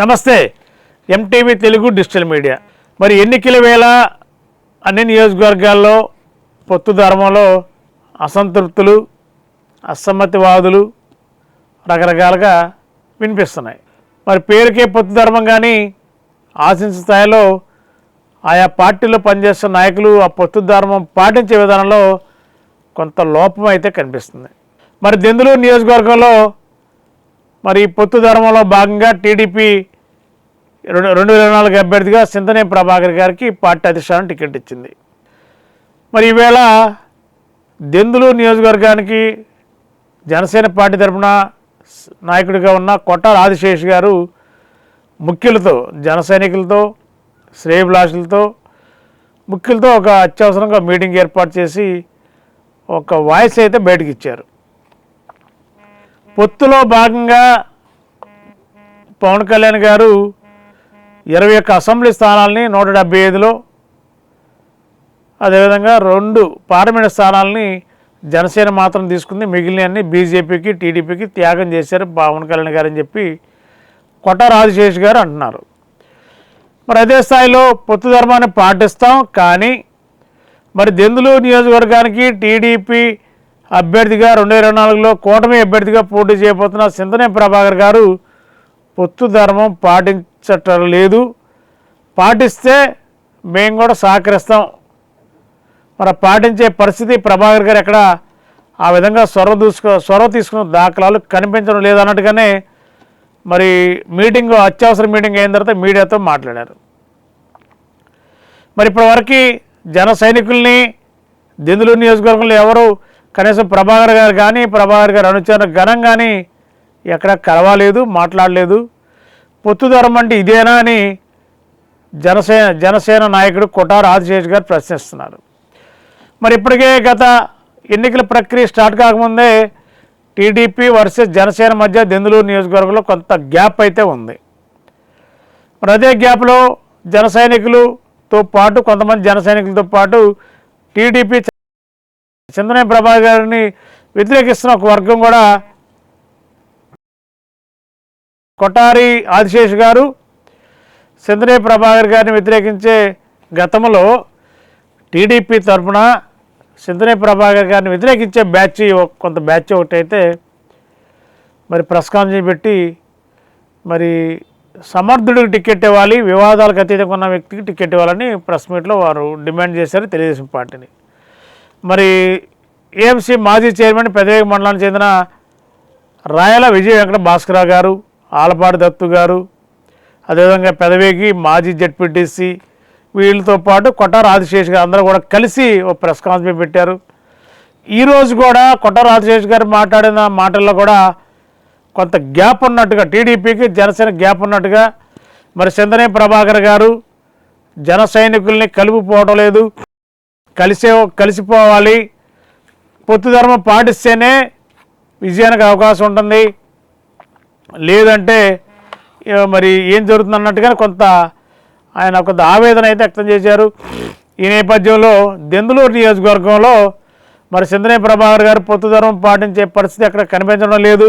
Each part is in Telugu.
నమస్తే. MTV Telugu digital media. మరి ఎన్నికల వేళ అన్ని నియోజకవర్గాల్లో పొత్తు ధర్మంలో అసంతృప్తులు అసమ్మతివాదులు రకరకాలుగా వినిపిస్తున్నాయి. మరి పేరుకే పొత్తు ధర్మం కానీ ఆశించిన స్థాయిలో ఆయా పార్టీలో పనిచేస్తున్న నాయకులు ఆ పొత్తు ధర్మం పాటించే విధానంలో కొంత లోపం అయితే కనిపిస్తుంది. మరి దెందులూరు నియోజకవర్గంలో మరి ఈ పొత్తు ధర్మంలో భాగంగా టీడీపీ రెండు రెండు వేల నాలుగు అభ్యర్థిగా సింతనే ప్రభాకర్ గారికి పార్టీ అధిష్టానం టికెట్ ఇచ్చింది. మరి ఈవేళ దెందులూరు నియోజకవర్గానికి జనసేన పార్టీ తరఫున నాయకుడిగా ఉన్న కొట్టాల ఆదిశేష్ గారు ముఖ్యులతో జన సైనికులతో శ్రేయభిలాషులతో ముఖ్యులతో ఒక అత్యవసరంగా మీటింగ్ ఏర్పాటు చేసి ఒక వాయిస్ అయితే బయటకు ఇచ్చారు పొత్తులో భాగంగా పవన్ కళ్యాణ్ గారు ఇరవై ఒక్క అసెంబ్లీ స్థానాలని నూట డెబ్బై ఐదులో అదేవిధంగా రెండు పార్లమెంట్ స్థానాలని జనసేన మాత్రం తీసుకుంది. మిగిలినవన్నీ బీజేపీకి టీడీపీకి త్యాగం చేశారు పవన్ కళ్యాణ్ గారు అని చెప్పి కొట్ట రాజశేష్ గారు అంటున్నారు. మరి అదే స్థాయిలో పొత్తు ధర్మాన్ని పాటిస్తాం కానీ మరి దెందులూరు నియోజకవర్గానికి టీడీపీ అభ్యర్థిగా రెండు వేల ఇరవై నాలుగులో కూటమి అభ్యర్థిగా పోటీ చేయబోతున్న సింతనే ప్రభాకర్ గారు పొత్తు ధర్మం చట్టాలు లేదు. పాటిస్తే మేము కూడా సహకరిస్తాం. మరి పాటించే పరిస్థితి ప్రభాకర్ గారు ఎక్కడ? ఆ విధంగా సొరవ దూసుకో సొరవ తీసుకున్న దాఖలాలు కనిపించడం లేదన్నట్టుగానే మరి మీటింగ్ అత్యవసర మీటింగ్ అయిన తర్వాత మీడియాతో మాట్లాడారు. మరి ఇప్పటివరకు జన సైనికుల్ని దెందులు నియోజకవర్గంలో ఎవరు? కనీసం ప్రభాకర్ గారు కానీ ప్రభాకర్ గారు అనుచర ఘనం కానీ ఎక్కడ కలవలేదు మాట్లాడలేదు. పొత్తు అంటే ఇదేనా అని జనసేన జనసేన నాయకుడు కొటారు ఆదిశేష్ గారు ప్రశ్నిస్తున్నారు. మరి ఇప్పటికే గత ఎన్నికల ప్రక్రియ స్టార్ట్ కాకముందే టీడీపీ వర్సెస్ జనసేన మధ్య దెందులూరు నియోజకవర్గంలో కొంత గ్యాప్ అయితే ఉంది. మరి అదే గ్యాప్లో జన సైనికులతో పాటు కొంతమంది జన సైనికులతో పాటు టీడీపీ చంద్రనే ప్రభాకర్ గారిని వ్యతిరేకిస్తున్న ఒక వర్గం కూడా కొట్టారి ఆదిశేష్ గారు చంద్రనే ప్రభాకర్ గారిని వ్యతిరేకించే గతంలో టీడీపీ తరఫున సింధనే ప్రభాకర్ గారిని వ్యతిరేకించే బ్యాచ్ కొంత బ్యాచ్ ఒకటైతే మరి ప్రెస్ కాన్ఫరెన్స్ పెట్టి మరి సమర్థుడికి టికెట్ ఇవ్వాలి వివాదాలకు అతీతంగా ఉన్న వ్యక్తికి టికెట్ ఇవ్వాలని ప్రెస్ మీట్లో వారు డిమాండ్ చేశారు తెలుగుదేశం పార్టీని. మరి ఏఎంసీ మాజీ చైర్మన్ పెదవేగ మండలానికి చెందిన రాయల విజయ వెంకట భాస్కరరావు గారు ఆలపాటి దత్తు గారు అదేవిధంగా పెదవేకి మాజీ జడ్పీటీసీ వీళ్ళతో పాటు కొట్టార ఆదిశేష్ గారు. అందరూ కూడా కలిసి ఒక ప్రెస్ కాన్ఫరెన్స్ పెట్టారు. ఈరోజు కూడా కొట్టార ఆదిశేష్ గారు మాట్లాడిన మాటల్లో కూడా కొంత గ్యాప్ ఉన్నట్టుగా టీడీపీకి జనసేన గ్యాప్ ఉన్నట్టుగా మరి చందనే ప్రభాకర్ గారు జన సైనికుల్ని కలిపిపోవటం లేదు. కలిసే కలిసిపోవాలి. పొత్తు ధర్మం పాటిస్తేనే విజయానికి అవకాశం ఉంటుంది. లేదంటే మరి ఏం జరుగుతుంది అన్నట్టుగా కొంత ఆయన కొంత ఆవేదన అయితే వ్యక్తం చేశారు. ఈ నేపథ్యంలో దెందులూరు నియోజకవర్గంలో మరి సింధనే ప్రభాకర్ గారు పొత్తుదరం పాటించే పరిస్థితి అక్కడ కనిపించడం లేదు.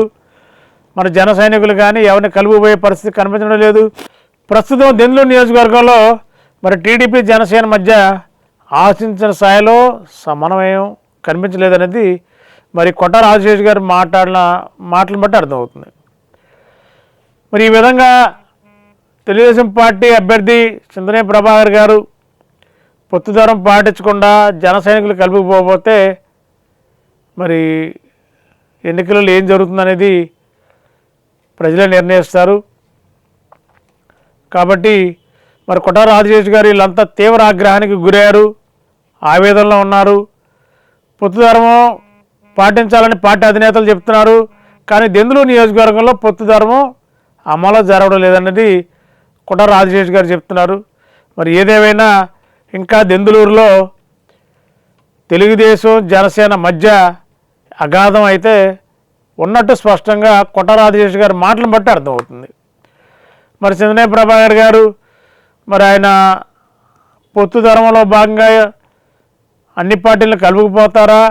మరి జన సైనికులు కానీ ఎవరిని కలుపుపోయే పరిస్థితి కనిపించడం లేదు. ప్రస్తుతం దెందులూరు నియోజకవర్గంలో మరి టీడీపీ జనసేన మధ్య ఆశించిన స్థాయిలో సమన్వయం కనిపించలేదనేది మరి కొట్ట రాజశేష్ గారు మాట్లాడిన మాటలను బట్టి అర్థమవుతుంది. మరి ఈ విధంగా తెలుగుదేశం పార్టీ అభ్యర్థి చింతనే ప్రభాకర్ గారు పొత్తుదారం పాటించకుండా జన సైనికులు కలిపిపోతే మరి ఎన్నికలలో ఏం జరుగుతుందనేది ప్రజలే నిర్ణయిస్తారు. కాబట్టి మరి కొట్టార రాజశేష్ గారు వీళ్ళంతా తీవ్ర ఆగ్రహానికి గురయ్యారు ఆవేదనలో ఉన్నారు. పొత్తుధర్మం పాటించాలని పార్టీ అధినేతలు చెప్తున్నారు. కానీ దెందులు నియోజకవర్గంలో పొత్తుధర్మం అమలు జరగడం లేదన్నది కుట రాజశేష్ గారు చెప్తున్నారు. మరి ఏదేమైనా ఇంకా దెందులూరులో తెలుగుదేశం జనసేన మధ్య అగాధం అయితే ఉన్నట్టు స్పష్టంగా కుట రాజశేష్ గారి మాటలు బట్టి అర్థమవుతుంది. మరి చంద్రనే ప్రభాకర్ గారు మరి ఆయన పొత్తు ధర్మంలో భాగంగా అన్ని పార్టీలు కలుపుకుపోతారా?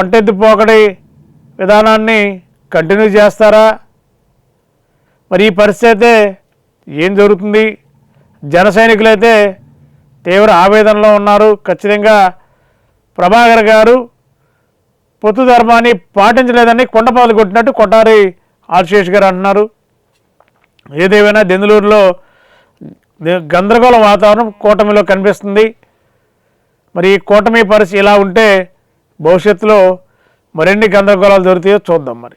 ఒంటెద్దు పోకడి విధానాన్ని కంటిన్యూ చేస్తారా? మరి ఈ పరిస్థితి అయితే ఏం జరుగుతుంది? జన సైనికులైతే తీవ్ర ఆవేదనలో ఉన్నారు. ఖచ్చితంగా ప్రభాకర్ గారు పొత్తు ధర్మాన్ని పాటించలేదని కొండపాలు కొట్టినట్టు కొట్టారి ఆర్శేష్ గారు అంటున్నారు. ఏదేమైనా దెందులూరులో గందరగోళ వాతావరణం కూటమిలో కనిపిస్తుంది. మరి ఈ కూటమి పరిస్థితి ఇలా ఉంటే భవిష్యత్తులో మరిన్ని గందరగోళాలు దొరుకుతాయో చూద్దాం మరి.